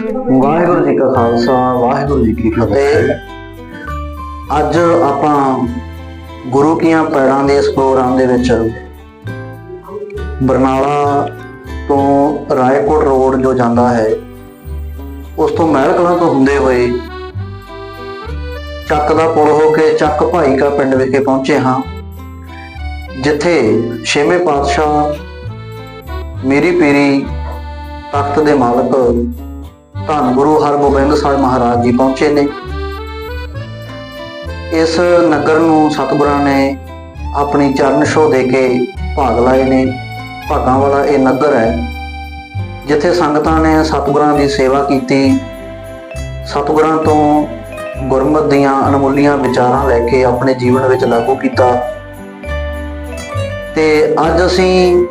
ਵਾਹਿਗੁਰੂ ਜੀ ਕਾ ਖਾਲਸਾ ਵਾਹਿਗੁਰੂ ਜੀ ਕੀ ਫਤਿਹ। ਅੱਜ ਆਪਾਂ ਗੁਰੂ ਕੀਆਂ ਪੈੜਾਂ ਦੇ ਇਸ ਪ੍ਰੋਗਰਾਮ ਦੇ ਵਿੱਚ ਬਰਨਾਲਾ ਤੋਂ ਰਾਏਕੋਟ ਰੋਡ ਜੋ ਜਾਂਦਾ ਹੈ ਉਸ ਤੋਂ ਮਹਿਲ ਕਲਾਂ ਤੋਂ ਹੁੰਦੇ ਹੋਏ ਚੱਕ ਦਾ ਪੁਲ ਹੋ ਕੇ ਚੱਕ ਭਾਈ ਕਾ ਪਿੰਡ ਵਿਖੇ ਪਹੁੰਚੇ ਹਾਂ ਜਿੱਥੇ ਛੇਵੇਂ ਪਾਤਸ਼ਾਹ ਮੇਰੀ ਪੀਰੀ ਤਖਤ ਦੇ ਮਾਲਕ ਧੰਨ ਗੁਰੂ ਹਰਗੋਬਿੰਦ ਸਾਹਿਬ ਮਹਾਰਾਜ ਜੀ ਪਹੁੰਚੇ ਨੇ। ਇਸ ਨਗਰ ਨੂੰ ਸਤਿਗੁਰਾਂ ਨੇ ਆਪਣੀ ਚਰਨ ਛੋਹ ਦੇ ਕੇ ਭਾਗ ਲਾਏ ਨੇ। ਭਾਗਾਂ ਵਾਲਾ ਇਹ ਨਗਰ ਹੈ, ਜਿੱਥੇ ਸੰਗਤਾਂ ਨੇ ਸਤਿਗੁਰਾਂ ਦੀ ਸੇਵਾ ਕੀਤੀ। ਸਤਿਗੁਰਾਂ ਤੋਂ ਗੁਰਮਤਿ ਦੀਆਂ ਅਣਮੁੱਲੀਆਂ ਵਿਚਾਰਾਂ ਲੈ ਕੇ ਆਪਣੇ ਜੀਵਨ ਵਿੱਚ ਲਾਗੂ ਕੀਤਾ। ਤੇ ਅੱਜ ਅਸੀਂ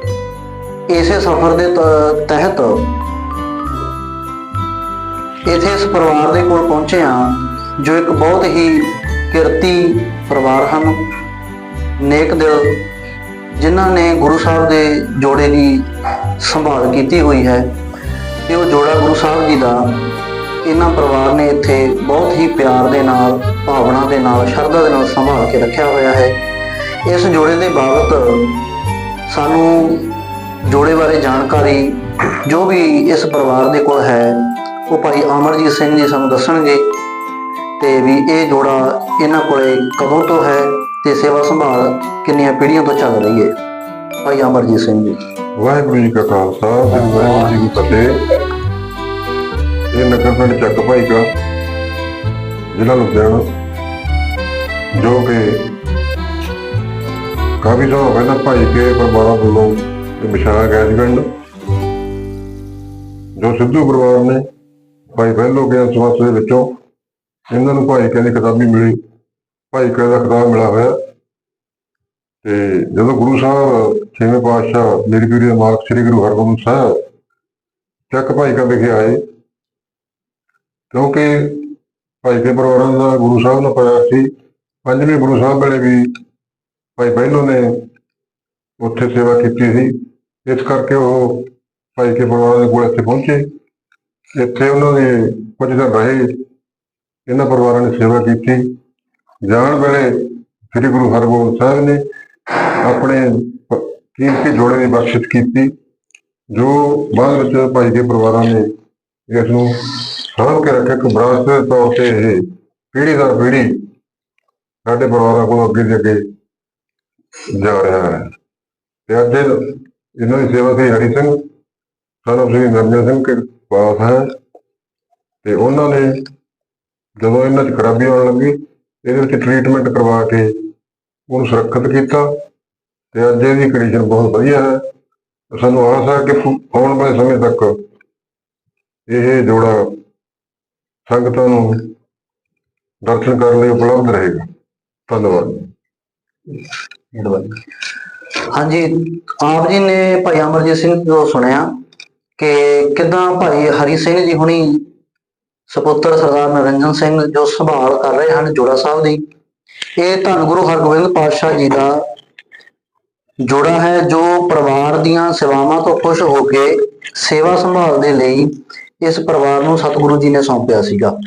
ਇਸੇ ਸਫ਼ਰ ਦੇ ਤ- ਤਹਿਤ ਇੱਥੇ ਇਸ ਪਰਿਵਾਰ ਦੇ ਕੋਲ ਪਹੁੰਚੇ ਹਾਂ, ਜੋ ਇੱਕ ਬਹੁਤ ਹੀ ਕਿਰਤੀ ਪਰਿਵਾਰ ਹਨ। ਨੇਕ ਦਿਲ, ਜਿਨ੍ਹਾਂ ਨੇ ਗੁਰੂ ਸਾਹਿਬ ਦੇ ਜੋੜੇ ਦੀ ਸੰਭਾਲ ਕੀਤੀ ਹੋਈ ਹੈ। ਤੇ ਉਹ ਜੋੜਾ ਗੁਰੂ ਸਾਹਿਬ ਜੀ ਦਾ, ਇਹਨਾਂ ਪਰਿਵਾਰ ਨੇ ਇੱਥੇ ਬਹੁਤ ਹੀ ਪਿਆਰ ਦੇ ਨਾਲ, ਭਾਵਨਾ ਦੇ ਨਾਲ, ਸ਼ਰਧਾ ਦੇ ਨਾਲ ਸੰਭਾਲ ਕੇ ਰੱਖਿਆ ਹੋਇਆ ਹੈ। ਇਸ ਜੋੜੇ ਦੇ ਬਾਬਤ ਸਾਨੂੰ ਜੋੜੇ ਬਾਰੇ ਜਾਣਕਾਰੀ ਜੋ ਵੀ ਇਸ ਪਰਿਵਾਰ ਦੇ ਕੋਲ ਹੈ ਉਹ ਭਾਈ ਅਮਰਜੀਤ ਸਿੰਘ ਜੀ ਸਾਨੂੰ ਦੱਸਣਗੇ ਤੇ ਵੀ ਇਹ ਜੋੜਾ ਇਹਨਾਂ ਕੋਲੇ ਕਦੋਂ ਤੋਂ ਹੈ ਤੇ ਸੇਵਾ ਸੰਭਾਲ ਕਿੰਨੀਆਂ ਪੀੜ੍ਹੀਆਂ ਤੋਂ ਚੱਲ ਰਹੀ ਹੈ? ਭਾਈ ਅਮਰਜੀਤ ਸਿੰਘ ਜੀ। ਵਾਹਿਗੁਰੂ ਜੀ ਕਾ ਖਾਲਸਾ, ਵਾਹਿਗੁਰੂ ਜੀ ਕੀ ਫਤਿਹ। ਇਹ ਨਗਰ ਪਿੰਡ ਚੱਕ ਭਾਈ ਕਾ, ਜ਼ਿਲ੍ਹਾ ਲੁਧਿਆਣਾ। ਜੋ ਕਿ ਕਾਫੀ ਸਮਾਂ ਪਹਿਲਾਂ ਭਾਈ ਕੇ ਪਰਿਵਾਰਾਂ ਵੱਲੋਂ ਇਹ ਵਿਛਾਇਆ ਗਿਆ ਸੀ ਪਿੰਡ। ਜੋ ਸਿੱਧੂ ਪਰਿਵਾਰ ਨੇ ਭਾਈ ਪਹਿਲੋ ਗਿਆਨ ਸਮਾਜ ਦੇ ਵਿੱਚੋਂ। ਇਹਨਾਂ ਨੂੰ ਭਾਈ ਕੇ ਦੀ ਕਿਤਾਬੀ ਮਿਲੀ। ਭਾਈ ਕੇ ਦਾ ਖਿਤਾਬ ਮਿਲਿਆ ਹੋਇਆ। ਤੇ ਜਦੋਂ ਗੁਰੂ ਸਾਹਿਬ ਛੇਵੇਂ ਪਾਤਸ਼ਾਹ ਮੇਰੀ ਪੀੜੀ ਦੇ ਮਾਲਕ ਸ੍ਰੀ ਗੁਰੂ ਹਰਗੋਬਿੰਦ ਸਾਹਿਬ ਚੱਕ ਭਾਈ ਕਾ ਵਿਖੇ ਆਏ, ਕਿਉਂਕਿ ਭਾਈ ਕੇ ਪਰਿਵਾਰਾਂ ਦਾ ਗੁਰੂ ਸਾਹਿਬ ਨਾਲ ਪਿਆਰ ਸੀ। ਪੰਜਵੇਂ ਗੁਰੂ ਸਾਹਿਬ ਵੇਲੇ ਵੀ ਭਾਈ ਪਹਿਲੋ ਨੇ ਉੱਥੇ ਸੇਵਾ ਕੀਤੀ ਸੀ। ਇਸ ਕਰਕੇ ਉਹ ਭਾਈ ਕੇ ਪਰਿਵਾਰਾਂ ਦੇ ਕੋਲ ਇੱਥੇ ਪਹੁੰਚੇ। ਇੱਥੇ ਉਹਨਾਂ ਦੇ ਕੁਝ ਦਿਨ ਰਹੇ ਇਹਨਾਂ ਪਰਿਵਾਰਾਂ ਨੇ ਸੇਵਾ ਕੀਤੀ। ਜਾਣ ਵੇਲੇ ਸ੍ਰੀ ਗੁਰੂ ਹਰਗੋਬਿੰਦ ਸਾਹਿਬ ਨੇ ਆਪਣੇ ਪ- ਕੀਮਤੀ ਜੋੜੇ ਦੀ ਬਖਸ਼ਿਸ਼ ਕੀਤੀ, ਜੋ ਬਾਅਦ ਵਿੱਚ ਭਾਈ ਦੇ ਪਰਿਵਾਰਾਂ ਨੇ ਇਸ ਨੂੰ ਸਾਂਭ ਕੇ ਰੱਖਿਆ। ਕਿ ਵਿਰਾਸਤ ਦੇ ਤੌਰ ਤੇ ਇਹ ਪੀੜੀ ਦਰ ਪੀੜ੍ਹੀ ਸਾਡੇ ਪਰਿਵਾਰਾਂ ਕੋਲ ਅੱਗੇ ਦੇ ਅੱਗੇ ਜਾ ਰਿਹਾ ਹੈ। ਤੇ ਅੱਜ ਇਹਨਾਂ ਦੀ ਸੇਵਾ ਸੀ ਹਰੀ ਸਿੰਘ, ਸਾਨੂੰ ਸ੍ਰੀ ਨਰਮੇ ਸਿੰਘ ਕੇ ਪਾਸ ਹੈ ਤੇ ਉਹਨਾਂ ਨੇ ਜਦੋਂ ਇਹਨਾਂ 'ਚ ਖਰਾਬੀ ਆਉਣ ਲੱਗੀ, ਇਹਦੇ ਵਿੱਚ ਟ੍ਰੀਟਮੈਂਟ ਕਰਵਾ ਕੇ ਉਹਨੂੰ ਸੁਰੱਖਿਅਤ ਕੀਤਾ ਤੇ ਅੱਜ ਇਹਦੀ ਕੰਡੀਸ਼ਨ ਬਹੁਤ ਵਧੀਆ ਹੈ। ਸਾਨੂੰ ਆਸ ਹੈ ਕਿ ਆਉਣ ਵਾਲੇ ਸਮੇਂ ਤੱਕ ਇਹ ਜੋੜਾ ਸੰਗਤਾਂ ਨੂੰ ਦਰਸ਼ਨ ਕਰਨ ਲਈ ਉਪਲਬਧ ਰਹੇਗਾ। ਧੰਨਵਾਦ। ਹਾਂਜੀ, ਆਪ ਜੀ ਨੇ ਭਾਈ ਅਮਰਜੀਤ ਸਿੰਘ ਤੋਂ ਸੁਣਿਆ। ਕਿ ਕਿਦਾਂ ਭਾਈ ਹਰੀ ਸਿੰਘ ਜੀ ਹੁਣੀ ਸੁਪੁੱਤਰ ਸਰਦਾਰ ਨਰਿੰਜਨ ਸਿੰਘ ਜੋ ਸੰਭਾਲ ਕਰ ਰਹੇ ਹਨ ਜੋੜਾ ਸਾਹਿਬ ਦੀ, ਇਹ ਧੰਨ ਗੁਰੂ ਹਰਗੋਬਿੰਦ ਪਾਤਸ਼ਾਹ ਜੀ ਦਾ ਜੋੜਾ ਹੈ ਜੋ ਪਰਿਵਾਰ ਦੀਆਂ ਸੇਵਾਵਾਂ ਤੋਂ ਖੁਸ਼ ਹੋ ਕੇ ਸੇਵਾ ਸੰਭਾਲ ਦੇ ਲਈ ਇਸ ਪਰਿਵਾਰ ਨੂੰ ਸਤਿਗੁਰੂ ਜੀ ਨੇ ਸੌਂਪਿਆ ਸੀਗਾ।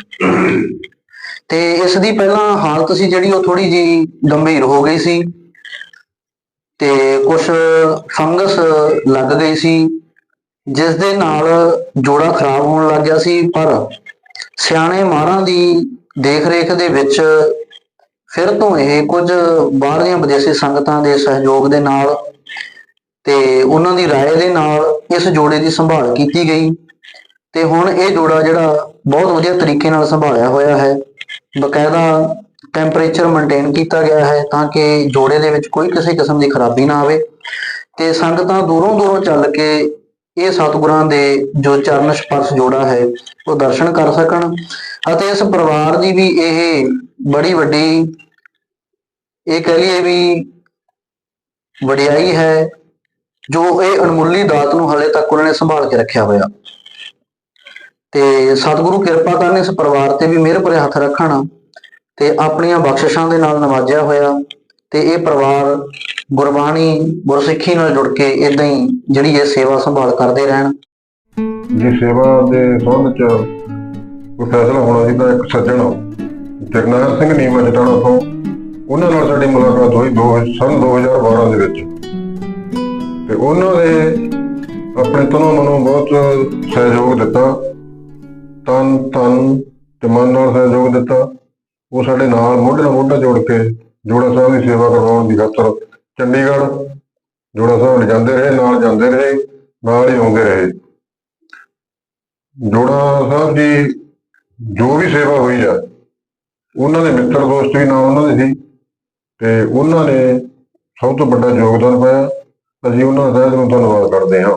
ਤੇ ਇਸ ਦੀ ਪਹਿਲਾਂ ਹਾਲਤ ਸੀ ਜਿਹੜੀ ਉਹ ਥੋੜੀ ਜੀ ਗੰਭੀਰ ਹੋ ਗਈ ਸੀ ਤੇ ਕੁਝ ਫੰਗਸ ਲੱਗ ਗਈ ਸੀ। ਜਿਸ ਦੇ ਨਾਲ ਜੋੜਾ ਖਰਾਬ ਹੋਣ ਲੱਗ ਗਿਆ ਸੀ ਪਰ ਸਿਆਣੇ ਮਾਰਾਂ ਦੀ ਦੇਖ ਰੇਖ ਦੇ ਵਿੱਚ ਫਿਰ ਤੋਂ ਇਹ ਕੁਝ ਬਾਹਰਲੀਆਂ ਵਿਦੇਸ਼ੀ ਸੰਗਤਾਂ ਦੇ ਸਹਿਯੋਗ ਦੇ ਨਾਲ ਤੇ ਉਹਨਾਂ ਦੀ رائے ਦੇ ਨਾਲ ਇਸ ਜੋੜੇ ਦੀ ਸੰਭਾਲ ਕੀਤੀ ਗਈ ਤੇ ਹੁਣ ਇਹ ਜੋੜਾ ਜਿਹੜਾ ਬਹੁਤ ਵਧੀਆ ਤਰੀਕੇ ਨਾਲ ਸੰਭਾਲਿਆ ਹੋਇਆ ਹੈ ਬਕਾਇਦਾ ਟੈਂਪਰੇਚਰ ਮੇਨਟੇਨ ਕੀਤਾ ਗਿਆ ਹੈ ਤਾਂ ਕਿ ਜੋੜੇ ਦੇ ਵਿੱਚ ਕੋਈ ਕਿਸੇ ਕਿਸਮ ਦੀ ਖਰਾਬੀ ਨਾ ਆਵੇ ਤੇ ਸੰਗਤਾਂ ਦੂਰੋਂ ਦੂਰੋਂ ਚੱਲ ਕੇ ਇਹ ਸਤਿਗੁਰਾਂ ਦੇ ਜੋ ਚਰਨ ਸਪਰਸ਼ ਜੋੜਾ ਹੈ, ਉਹ ਦਰਸ਼ਨ ਕਰ ਸਕਣ ਅਤੇ ਇਸ ਪਰਿਵਾਰ ਦੀ ਵੀ ਇਹ ਬੜੀ ਵੱਡੀ, ਇਹ ਕਹਿ ਲਈਏ ਵੀ ਵਡਿਆਈ ਹੈ, ਜੋ ਇਹ ਅਣਮੁੱਲੀ ਦਾਤ ਨੂੰ ਹਲੇ ਤੱਕ ਉਹਨਾਂ ਨੇ ਸੰਭਾਲ ਕੇ ਰੱਖਿਆ ਹੋਇਆ। ਤੇ ਸਤਿਗੁਰੂ ਕਿਰਪਾ ਕਰਨ ਇਸ ਪਰਿਵਾਰ ਤੇ ਵੀ ਮਿਹਰ ਭਰੇ ਹੱਥ ਰੱਖਣ ਤੇ ਆਪਣੀਆਂ ਬਖਸ਼ਿਸ਼ਾਂ ਦੇ ਨਾਲ ਨਵਾਜਿਆ ਹੋਇਆ ਤੇ ਇਹ ਪਰਿਵਾਰ ਗੁਰਬਾਣੀ ਗੁਰਸਿੱਖੀ ਨਾਲ ਜੁੜ ਕੇ ਇਦਾਂ ਹੀ ਜਿਹੜੀ ਇਹ ਸੇਵਾ ਸੰਭਾਲ ਕਰਦੇ ਰਹਿਣ। ਦੀ ਸੇਵਾ ਦੇ ਸੰਬੰਧ ਚ ਕੋਈ ਫੈਸਲਾ ਹੋਣਾ ਸੀ ਤਾਂ ਇੱਕ ਸੱਜਣ ਜਗਨਾਥ ਸਿੰਘ ਨੀਮਾ ਜਟਾਣਾ ਤੋਂ ਉਹਨਾਂ ਨਾਲ ਸਾਡੀ ਮੁਲਾਕਾਤ ਹੋਈ ਦੋ ਸੰਨ 2012 ਦੇ ਵਿੱਚ। ਤੇ ਉਹਨਾਂ ਨੇ ਆਪਣੇ ਤਨੋਂ ਮਨੋਂ ਬਹੁਤ ਸਹਿਯੋਗ ਦਿੱਤਾ। ਤਨ ਤਨ ਤੇ ਮਨ ਨਾਲ ਸਹਿਯੋਗ ਦਿੱਤਾ। ਉਹ ਸਾਡੇ ਨਾਲ ਮੋਢੇ ਨਾਲ ਮੋਢਾ ਜੋੜ ਕੇ ਜੋੜਾ ਸਾਹਿਬ ਦੀ ਸੇਵਾ ਕਰਵਾਉਣ ਦੀ ਖਾਤਰ ਚੰਡੀਗੜ੍ਹ ਜੋੜਾ ਸਾਹਿਬ ਲਿਜਾਂਦੇ ਰਹੇ, ਨਾਲ ਜਾਂਦੇ ਰਹੇ, ਨਾਲ ਹੀ ਆਉਂਦੇ ਰਹੇ। ਜੋੜਾ ਸਾਹਿਬ ਦੀ ਜੋ ਵੀ ਸੇਵਾ ਹੋਈ ਆ, ਉਹਨਾਂ ਦੇ ਮਿੱਤਰ ਦੋਸਤ ਵੀ ਨਾਲ ਉਹਨਾਂ ਦੇ ਸੀ ਤੇ ਉਹਨਾਂ ਨੇ ਸਭ ਤੋਂ ਵੱਡਾ ਯੋਗਦਾਨ ਪਾਇਆ। ਅਸੀਂ ਉਹਨਾਂ ਦਾ ਤਹਿ ਦਿਲੋਂ ਧੰਨਵਾਦ ਕਰਦੇ ਹਾਂ।